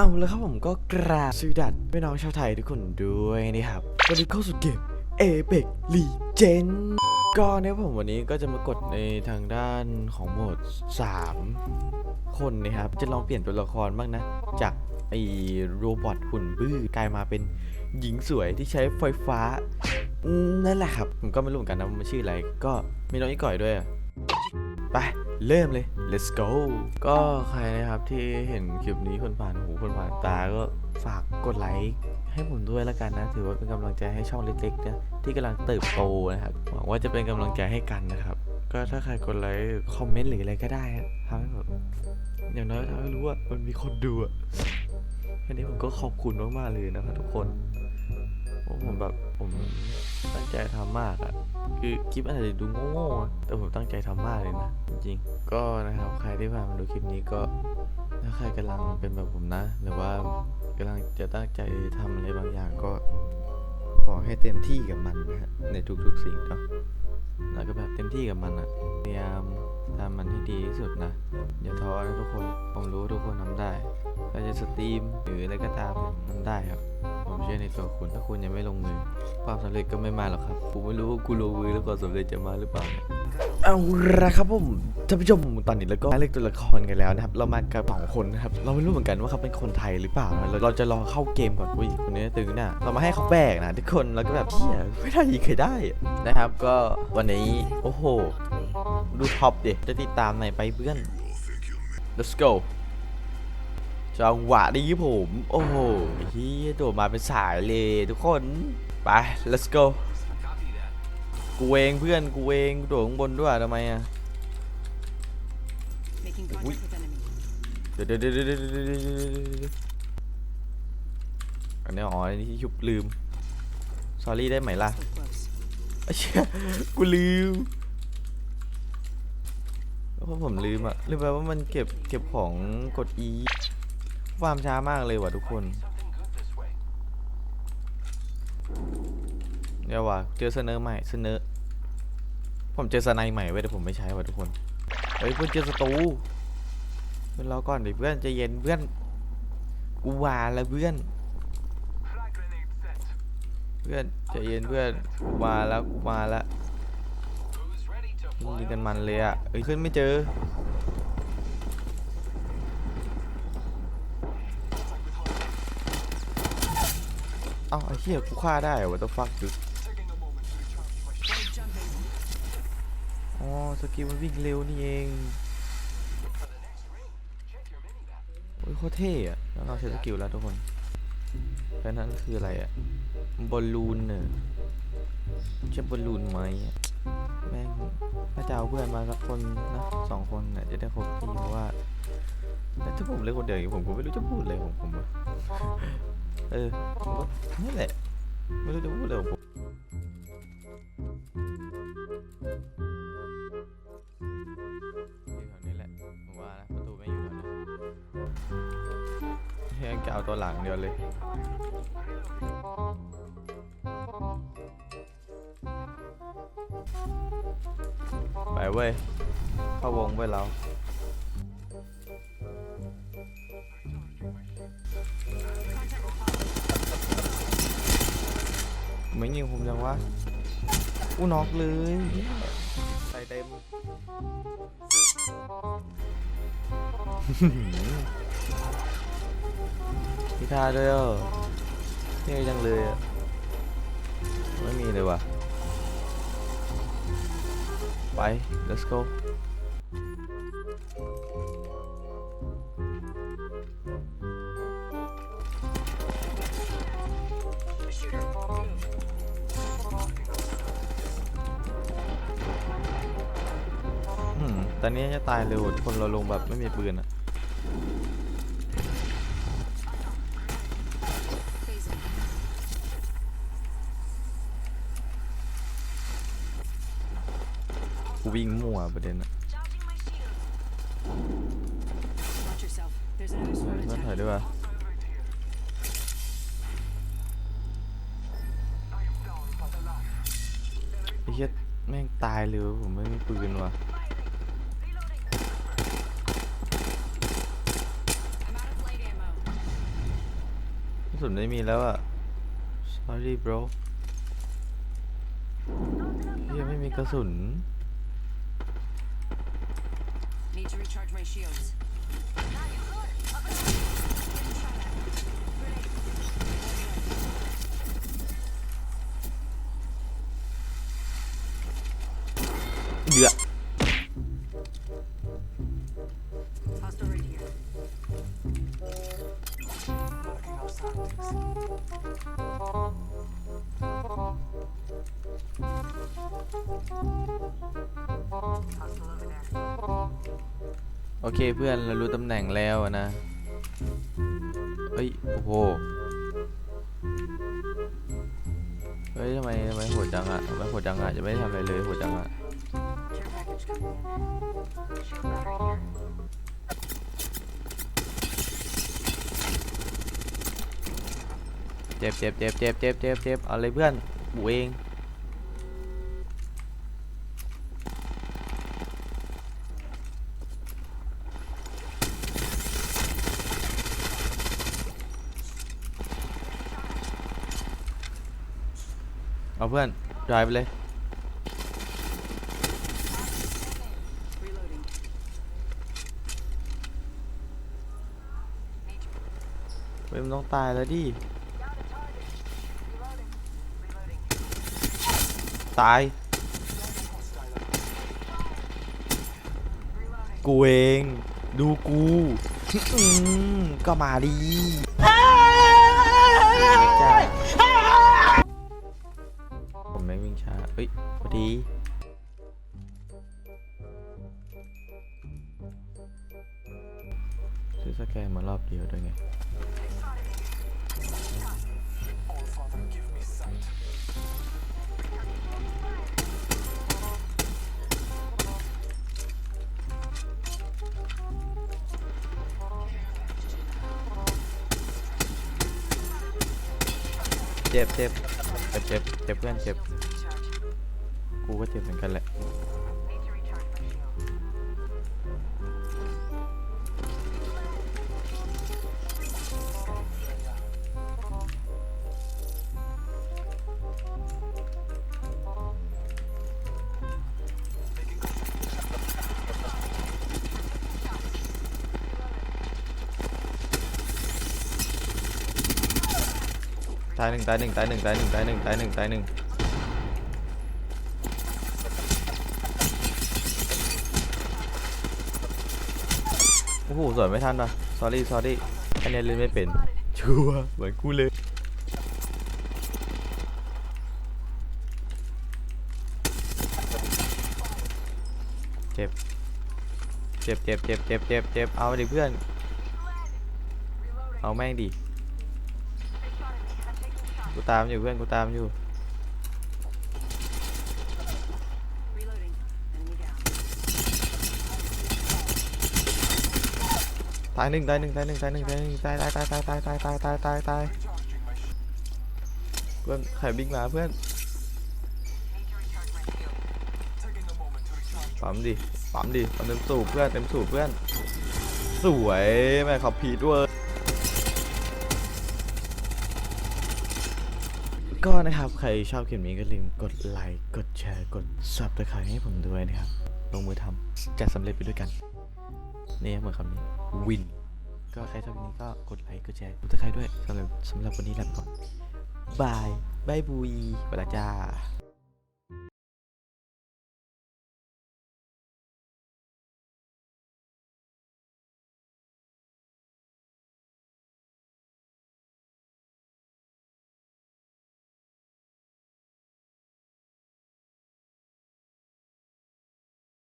เอาแล้วครับผมก็กราบสวัสดีพี่น้องชาวไทยทุกคนด้วยนะครับวันนี้เข้าสู่เกม Apex Legend ก็เนี่ยผมวันนี้ก็จะมากดในทางด้านของโหมด 3 คนนะครับ จะลองเปลี่ยนตัวละครบ้างนะ จากไอ้โรบอทหุ่นบื้อกลายมาเป็นหญิงสวยที่ใช้ไฟฟ้า นั่นแหละครับ ผมก็ไม่รู้เหมือนกันนะว่ามันชื่ออะไร ก็มีน้องอีก่อยด้วยอะไป เริ่มเลย let's go ก็ใครนะครับที่เห็นคลิปนี้คนผ่านหูคนผ่านตาก็ฝากกดไลค์ให้ผมด้วยแล้วกันนะ ถือว่าเป็นกำลังใจให้ช่องเล็กๆนะที่กำลังเติบโตนะครับหวังว่าจะเป็นกำลังใจให้กันนะครับ ก็ถ้าใครกดไลค์คอมเมนต์หรืออะไรก็ได้นะทำให้แบบอย่างน้อยทำให้รู้ว่ามันมีคนดูอะแค่นี้ผมก็ขอบคุณมากๆเลยนะครับทุกคนเพราะผมแบบผมตั้งใจทำมากอะ คือคลิปอาจจะดูโง่ๆแต่ผมตั้งใจทำมากเลยนะ จริงๆก็นะครับใครที่ผ่านมาดูคลิปนี้ก็ถ้าใครกำลังเป็นแบบผมนะ หรือว่ากำลังจะตั้งใจทำอะไรบางอย่างก็ขอให้เต็มที่กับมันนะฮะในทุกๆสิ่งเนาะแล้วก็แบบเต็มที่กับมันอะพยายามทำมันให้ดีที่สุดนะอย่าท้อนะทุกคนผมรู้ทุกคนทำได้ถ้าจะสตรีมหรืออะไรก็ตามทำได้ครับ ผมเชื่อในตัวคุณ ถ้าคุณยังไม่ลงมือ ความสำเร็จก็ไม่มาหรอกครับ ผมไม่รู้ว่ากูลงมือแล้วความสำเร็จจะมาหรือเปล่า เอาละครับผมท่านผู้ชมตอนนี้แล้วก็เลือกตัวละครกันแล้วนะครับ เรามากับสองคนนะครับ เราไม่รู้เหมือนกันว่าเขาเป็นคนไทยหรือเปล่านะเราเราจะรอเข้าเกมก่อนอุ้ยคนนี้ตึงน่ะ เรามาให้เขาแบกนะทุกคน แล้วก็แบบเฮียไม่ได้ยิงใครได้นะครับ ก็วันนี้ โอ้โห ดูท็อปดิ จะติดตามไหนไปเพื่อน let's go จังหวะนี้ผม โอ้โหเฮียโดดมาเป็นสายเลยทุกคน ไป let's go กูเองเพื่อนกูเองตัวข้างบนด้วยทำไมอะเดี๋ยวเดี๋ยวเดี๋ยวเดี๋ยวอันนี้อ๋ออันนี้ยุบลืมสอรี่ได้ไหมล่ะกูลืมเพราะผมลืมอะลืมไปว่ามันเก็บเก็บของกด E ฟาร์มช้ามากเลยว่ะทุกคน เดี๋ยวว่ะเจอเสนอใหม่เสนอผมเจอสไนใหม่ไว้ยแต่ผมไม่ใช้ว่ะทุกคนเฮ้ยเพื่อนเจอศัตรูเพื่อนรอก่อนดิเพื่อนใจเย็นเพื่อนกูวาแล้วเพื่อน เพื่อนใจเย็นเพื่อนกูมาแล้วกูมาแล้วยิงกันมันเลยอะเอ้ยขึ้นไม่เจอ เอ้าไอ้เหี้ยกูฆ่าได้เหรอ what the fuck dude อ๋อสกิลมันวิ่งเร็วนี่เองโอ้ยโคตรเท่อะแล้วเราใช้สกิลแล้วทุกคนแค่นั้นคืออะไรอะบอลลูนเนอะใช่บอลลูนไหมแม่งถ้าจะเอาเพื่อนมาสักคนนะสองคนน่ะจะได้ครบทีเพราะว่าแต่ถ้าผมเล่นคนเดียวอย่างนี้ผมก็ไม่รู้จะพูดอะไรของผมอะ เออผมก็นี่แหละ ไม่รู้จะพูดอะไรของผมอยู่แถวนี้แหละผมว่านะประตูไม่อยู่แถวนี้เฮ้ยจะเอาตัวหลังเดียวเลยไปเว้ยเข้าวงเว้ยเรา ไม่ยิงผมจังวะอู้น็อกเลยใส่เต็มพี่ท่าด้วยอะเท่จังเลยอะไม่มีเลยว่ะไป let's go ตอนนี้จะตายเร็วคนเราลงแบบไม่มีปืนอะกูวิ่งมั่วประเด็นอะเพื่อนถอยด้วยว่ะไอ้เหี้ยแม่งตายเลยผมไม่มีปืนว่ะ สุดไม่มีแล้วอะ sorry bro ยังไม่มีกระสุน Need to recharge my shields. โอเคเพื่อนเรารู้ตำแหน่งแล้วนะ เฮ้ย โอ้โห เฮ้ยทำไมทำไมโหดจังอะทำไมโหดจังอะจะไม่ได้ทำอะไรเลยโหดจังอะเจ็บเจ็บเจ็บเจ็บเจ็บเจ็บเจ็บอาเลยเพื่อนบูเอง เอาเพื่อนดายไปเลย เว้ยมันต้องตายแล้วดิ ตาย กูเอง ดูกูอืมก็มาดีจ้า ฮ้ยพอดี ซื้อสแกนมารอบเดียวด้วยไงเจ็บเจ็บเจ็บเจ็บเจ็บเพื่อนเจ็บ กูก็เจ็บเหมือนกันแหละ ตายหนึ่งตายหนึ่งตายหนึ่งตายหนึ่งตายหนึ่งตายหนึ่งตายหนึ่ง โอ้โหสวยไม่ทันป่ะ sorry sorry อันนี้เล่นไม่เป็น ชัวเหมือนกูเลยเจ็บ เจ็บเจ็บเจ็บเจ็บเจ็บเจ็บเอาดิเพื่อน เอาแม่งดิ กูตามอยู่เพื่อนกูตามอยู่ ตายหนึ่งตายหนึ่งตายหนึ่งตายหนึ่งตายหนึ่งตายตายตายตายตายตายตายตายตายตายเพื่อนใครบิ๊กมาเพื่อนปั๊มดิปั๊มดิปั๊มเต็มสูบเพื่อนเต็มสูบเพื่อนสวยแม่ขับผีด้วยก็นะครับใครชอบคลิปนี้ก็ลืมกดไลค์กดแชร์กด subscribe ให้ผมด้วยนะครับลงมือทำจะสำเร็จไปด้วยกัน นี่ครับเหมือนคำนี้วินก็ใครชอบคลิปนี้ก็กดไลค์กดแชร์กดติดตามด้วยสำหรับสำหรับวันนี้ลาไปก่อนบายบายบุยไปละจ้า